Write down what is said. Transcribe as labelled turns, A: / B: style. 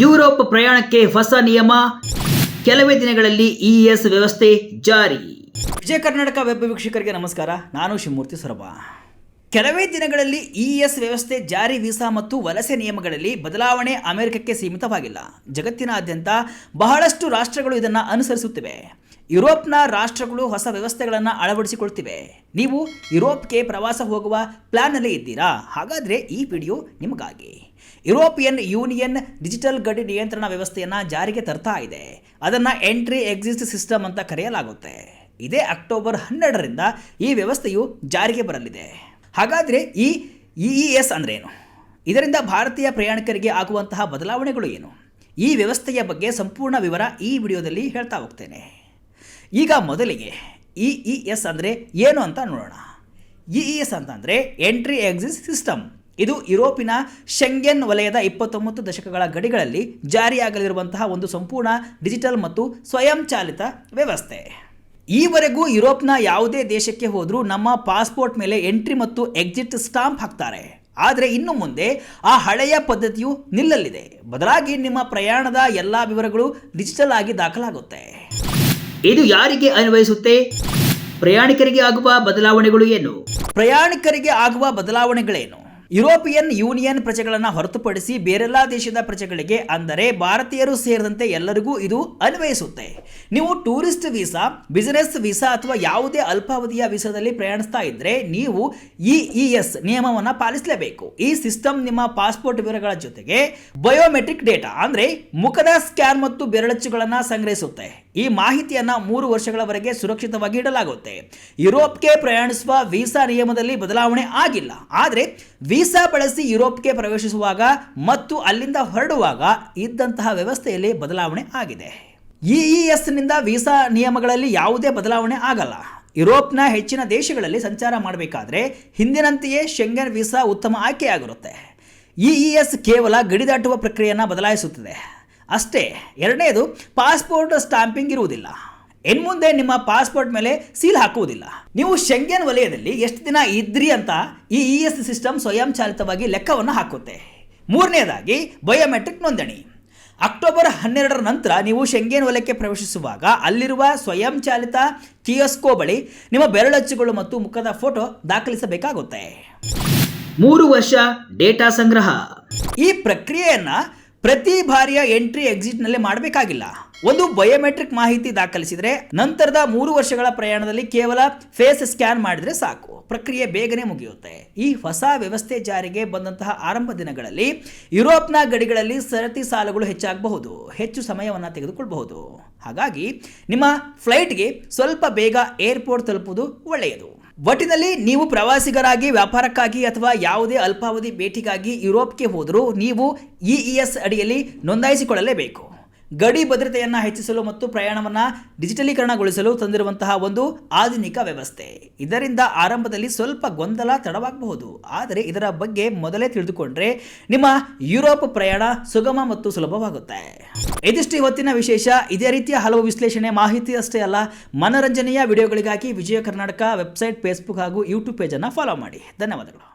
A: Europe ಪ್ರಯಾಣಕ್ಕೆ ಹೊಸ ನಿಯಮ. ಕೆಲವೇ ದಿನಗಳಲ್ಲಿ ಇಎಸ್ ವ್ಯವಸ್ಥೆ ಜಾರಿ. ವಿಜಯ ಕರ್ನಾಟಕ ವೆಬ್ ವೀಕ್ಷಕರಿಗೆ ನಮಸ್ಕಾರ. ನಾನು ಶಿವಮೂರ್ತಿ ಸೊರಬ. ಕೆಲವೇ ದಿನಗಳಲ್ಲಿ ಇಎಸ್ ವ್ಯವಸ್ಥೆ ಜಾರಿ ವೀಸಾ ಮತ್ತು ವಲಸೆ ನಿಯಮಗಳಲ್ಲಿ ಬದಲಾವಣೆ ಅಮೆರಿಕಕ್ಕೆ ಸೀಮಿತವಾಗಿಲ್ಲ. ಜಗತ್ತಿನಾದ್ಯಂತ ಬಹಳಷ್ಟು ರಾಷ್ಟ್ರಗಳು ಇದನ್ನು ಅನುಸರಿಸುತ್ತಿವೆ. ಯುರೋಪ್ನ ರಾಷ್ಟ್ರಗಳು ಹೊಸ ವ್ಯವಸ್ಥೆಗಳನ್ನು ಅಳವಡಿಸಿಕೊಳ್ತಿವೆ. ನೀವು ಯುರೋಪ್ಗೆ ಪ್ರವಾಸ ಹೋಗುವ ಪ್ಲ್ಯಾನಲ್ಲೇ ಇದ್ದೀರಾ? ಹಾಗಾದರೆ ಈ ವಿಡಿಯೋ ನಿಮಗಾಗಿ. ಯುರೋಪಿಯನ್ ಯೂನಿಯನ್ ಡಿಜಿಟಲ್ ಗಡಿ ನಿಯಂತ್ರಣ ವ್ಯವಸ್ಥೆಯನ್ನು ಜಾರಿಗೆ ತರ್ತಾ ಇದೆ. ಅದನ್ನು ಎಂಟ್ರಿ ಎಕ್ಸಿಸ್ಟ್ ಸಿಸ್ಟಮ್ ಅಂತ ಕರೆಯಲಾಗುತ್ತೆ. ಇದೇ ಅಕ್ಟೋಬರ್ ಹನ್ನೆರಡರಿಂದ ಈ ವ್ಯವಸ್ಥೆಯು ಜಾರಿಗೆ ಬರಲಿದೆ. ಹಾಗಾದರೆ ಈ ಇ ಎಸ್ ಅಂದ್ರೇನು? ಇದರಿಂದ ಭಾರತೀಯ ಪ್ರಯಾಣಿಕರಿಗೆ ಆಗುವಂತಹ ಬದಲಾವಣೆಗಳು ಏನು? ಈ ವ್ಯವಸ್ಥೆಯ ಬಗ್ಗೆ ಸಂಪೂರ್ಣ ವಿವರ ಈ ವಿಡಿಯೋದಲ್ಲಿ ಹೇಳ್ತಾ ಹೋಗ್ತೇನೆ. ಈಗ ಮೊದಲಿಗೆ ಇ ಇ ಎಸ್ ಅಂದರೆ ಏನು ಅಂತ ನೋಡೋಣ. ಇ ಇ ಎಸ್ ಅಂತಂದರೆ ಎಂಟ್ರಿ ಎಕ್ಸಿಟ್ ಸಿಸ್ಟಮ್ ಇದು ಯುರೋಪಿನ ಶೆಂಗೆನ್ ವಲಯದ ಇಪ್ಪತ್ತೊಂಬತ್ತು ದಶಕಗಳ ಗಡಿಗಳಲ್ಲಿ ಜಾರಿಯಾಗಲಿರುವಂತಹ ಒಂದು ಸಂಪೂರ್ಣ ಡಿಜಿಟಲ್ ಮತ್ತು ಸ್ವಯಂಚಾಲಿತ ವ್ಯವಸ್ಥೆ. ಈವರೆಗೂ ಯುರೋಪ್ನ ಯಾವುದೇ ದೇಶಕ್ಕೆ ಹೋದರೂ ನಮ್ಮ ಪಾಸ್ಪೋರ್ಟ್ ಮೇಲೆ ಎಂಟ್ರಿ ಮತ್ತು ಎಕ್ಸಿಟ್ ಸ್ಟಾಂಪ್ ಹಾಕ್ತಾರೆ. ಆದರೆ ಇನ್ನು ಮುಂದೆ ಆ ಹಳೆಯ ಪದ್ಧತಿಯು ನಿಲ್ಲಲಿದೆ. ಬದಲಾಗಿ ನಿಮ್ಮ ಪ್ರಯಾಣದ ಎಲ್ಲ ವಿವರಗಳು ಡಿಜಿಟಲ್ ಆಗಿ ದಾಖಲಾಗುತ್ತೆ. ಇದು ಯಾರಿಗೆ ಅನ್ವಯಿಸುತ್ತೆ? ಪ್ರಯಾಣಿಕರಿಗೆ ಆಗುವ ಬದಲಾವಣೆಗಳು ಏನು? ಪ್ರಯಾಣಿಕರಿಗೆ ಆಗುವ ಬದಲಾವಣೆಗಳೇನು? ಯುರೋಪಿಯನ್ ಯೂನಿಯನ್ ಪ್ರಜೆಗಳನ್ನು ಹೊರತುಪಡಿಸಿ ಬೇರೆಲ್ಲ ದೇಶದ ಪ್ರಜೆಗಳಿಗೆ ಅಂದರೆ ಭಾರತೀಯರು ಸೇರಿದಂತೆ ಎಲ್ಲರಿಗೂ ಇದು ಅನ್ವಯಿಸುತ್ತೆ. ನೀವು ಟೂರಿಸ್ಟ್ ವೀಸಾ, ಬಿಸಿನೆಸ್ ವೀಸಾ ಅಥವಾ ಯಾವುದೇ ಅಲ್ಪಾವಧಿಯ ವೀಸಾದಲ್ಲಿ ಪ್ರಯಾಣಿಸ್ತಾ ಇದ್ರೆ ನೀವು ಇ ಇ ಎಸ್ ನಿಯಮವನ್ನು ಪಾಲಿಸಲೇಬೇಕು. ಈ ಸಿಸ್ಟಮ್ ನಿಮ್ಮ ಪಾಸ್ಪೋರ್ಟ್ ವಿವರಗಳ ಜೊತೆಗೆ ಬಯೋಮೆಟ್ರಿಕ್ ಡೇಟಾ ಅಂದರೆ ಮುಖದ ಸ್ಕ್ಯಾನ್ ಮತ್ತು ಬೆರಳಚ್ಚುಗಳನ್ನು ಸಂಗ್ರಹಿಸುತ್ತೆ. ಈ ಮಾಹಿತಿಯನ್ನು ಮೂರು ವರ್ಷಗಳವರೆಗೆ ಸುರಕ್ಷಿತವಾಗಿ ಇಡಲಾಗುತ್ತೆ. ಯುರೋಪ್ಗೆ ಪ್ರಯಾಣಿಸುವ ವೀಸಾ ನಿಯಮದಲ್ಲಿ ಬದಲಾವಣೆ ಆಗಿಲ್ಲ. ಆದರೆ ವೀಸಾ ಬಳಸಿ ಯುರೋಪ್ಗೆ ಪ್ರವೇಶಿಸುವಾಗ ಮತ್ತು ಅಲ್ಲಿಂದ ಹೊರಡುವಾಗ ಇದ್ದಂತಹ ವ್ಯವಸ್ಥೆಯಲ್ಲಿ ಬದಲಾವಣೆ ಆಗಿದೆ. ಇಇಎಸ್ನಿಂದ ವೀಸಾ ನಿಯಮಗಳಲ್ಲಿ ಯಾವುದೇ ಬದಲಾವಣೆ ಆಗಲ್ಲ. ಯುರೋಪ್ನ ಹೆಚ್ಚಿನ ದೇಶಗಳಲ್ಲಿ ಸಂಚಾರ ಮಾಡಬೇಕಾದ್ರೆ ಹಿಂದಿನಂತೆಯೇ ಶೆಂಗನ್ ವೀಸಾ ಉತ್ತಮ ಆಯ್ಕೆಯಾಗಿರುತ್ತೆ. ಇಇಎಸ್ ಕೇವಲ ಗಡಿ ದಾಟುವ ಪ್ರಕ್ರಿಯೆಯನ್ನು ಬದಲಾಯಿಸುತ್ತದೆ. ಅಷ್ಟೇ, ಎರಡನೇದು ಪಾಸ್ಪೋರ್ಟ್ ಸ್ಟಾಂಪಿಂಗ್ ಇರುವುದಿಲ್ಲ. ಇನ್ಮುಂದೆ ನಿಮ್ಮ ಪಾಸ್ಪೋರ್ಟ್ ಮೇಲೆ ಸೀಲ್ ಹಾಕುವುದಿಲ್ಲ. ನೀವು ಶೆಂಗೆನ್ ವಲಯದಲ್ಲಿ ಎಷ್ಟು ದಿನ ಇದ್ರಿ ಅಂತ ಈ ಇ ಎಸ್ ಸಿಸ್ಟಮ್ ಸ್ವಯಂಚಾಲಿತವಾಗಿ ಲೆಕ್ಕವನ್ನು ಹಾಕುತ್ತೆ. ಮೂರನೇದಾಗಿ, ಬಯೋಮೆಟ್ರಿಕ್ ನೋಂದಣಿ. ಅಕ್ಟೋಬರ್ ಹನ್ನೆರಡರ ನಂತರ ನೀವು ಶೆಂಗೆನ್ ವಲಯಕ್ಕೆ ಪ್ರವೇಶಿಸುವಾಗ ಅಲ್ಲಿರುವ ಸ್ವಯಂಚಾಲಿತ ಕಿಯೋಸ್ಕೋ ಬಳಿ ನಿಮ್ಮ ಬೆರಳಚ್ಚುಗಳು ಮತ್ತು ಮುಖದ ಫೋಟೋ ದಾಖಲಿಸಬೇಕಾಗುತ್ತೆ. ಮೂರು ವರ್ಷ ಡೇಟಾ ಸಂಗ್ರಹ. ಈ ಪ್ರಕ್ರಿಯೆಯನ್ನು ಪ್ರತಿ ಬಾರಿಯ ಎಂಟ್ರಿ ಎಕ್ಸಿಟ್ನಲ್ಲಿ ಮಾಡಬೇಕಾಗಿಲ್ಲ. ಒಂದು ಬಯೋಮೆಟ್ರಿಕ್ ಮಾಹಿತಿ ದಾಖಲಿಸಿದರೆ ನಂತರದ ಮೂರು ವರ್ಷಗಳ ಪ್ರಯಾಣದಲ್ಲಿ ಕೇವಲ ಫೇಸ್ ಸ್ಕ್ಯಾನ್ ಮಾಡಿದರೆ ಸಾಕು. ಪ್ರಕ್ರಿಯೆ ಬೇಗನೆ ಮುಗಿಯುತ್ತೆ. ಈ ಹೊಸ ವ್ಯವಸ್ಥೆ ಜಾರಿಗೆ ಬಂದಂತಹ ಆರಂಭ ದಿನಗಳಲ್ಲಿ ಯುರೋಪ್ನ ಗಡಿಗಳಲ್ಲಿ ಸರತಿ ಸಾಲುಗಳು ಹೆಚ್ಚಾಗಬಹುದು. ಹೆಚ್ಚು ಸಮಯವನ್ನು ತೆಗೆದುಕೊಳ್ಳಬಹುದು ಹಾಗಾಗಿ ನಿಮ್ಮ ಫ್ಲೈಟ್ಗೆ ಸ್ವಲ್ಪ ಬೇಗ ಏರ್ಪೋರ್ಟ್ ತಲುಪುವುದು ಒಳ್ಳೆಯದು. ಒಟ್ಟಿನಲ್ಲಿ ನೀವು ಪ್ರವಾಸಿಗರಾಗಿ, ವ್ಯಾಪಾರಕ್ಕಾಗಿ ಅಥವಾ ಯಾವುದೇ ಅಲ್ಪಾವಧಿ ಭೇಟಿಗಾಗಿ ಯುರೋಪ್ಗೆ ಹೋದರೂ ನೀವು ಇ ಎಸ್ ಅಡಿಯಲ್ಲಿ ನೋಂದಾಯಿಸಿಕೊಳ್ಳಲೇಬೇಕು. ಗಡಿ ಭದ್ರತೆಯನ್ನು ಹೆಚ್ಚಿಸಲು ಮತ್ತು ಪ್ರಯಾಣವನ್ನು ಡಿಜಿಟಲೀಕರಣಗೊಳಿಸಲು ತಂದಿರುವಂತಹ ಒಂದು ಆಧುನಿಕ ವ್ಯವಸ್ಥೆ. ಇದರಿಂದ ಆರಂಭದಲ್ಲಿ ಸ್ವಲ್ಪ ಗೊಂದಲ ತಡವಾಗಬಹುದು. ಆದರೆ ಇದರ ಬಗ್ಗೆ ಮೊದಲೇ ತಿಳಿದುಕೊಂಡ್ರೆ ನಿಮ್ಮ ಯುರೋಪ್ ಪ್ರಯಾಣ ಸುಗಮ ಮತ್ತು ಸುಲಭವಾಗುತ್ತೆ. ಇದಿಷ್ಟು ಇವತ್ತಿನ ವಿಶೇಷ. ಇದೇ ರೀತಿಯ ಹಲವು ವಿಶ್ಲೇಷಣೆ ಮಾಹಿತಿ ಅಷ್ಟೇ ಅಲ್ಲ, ಮನರಂಜನೆಯ ವಿಡಿಯೋಗಳಿಗಾಗಿ ವಿಜಯ ಕರ್ನಾಟಕ ವೆಬ್ಸೈಟ್, ಫೇಸ್ಬುಕ್ ಹಾಗೂ ಯೂಟ್ಯೂಬ್ ಪೇಜನ್ನು ಫಾಲೋ ಮಾಡಿ. ಧನ್ಯವಾದಗಳು.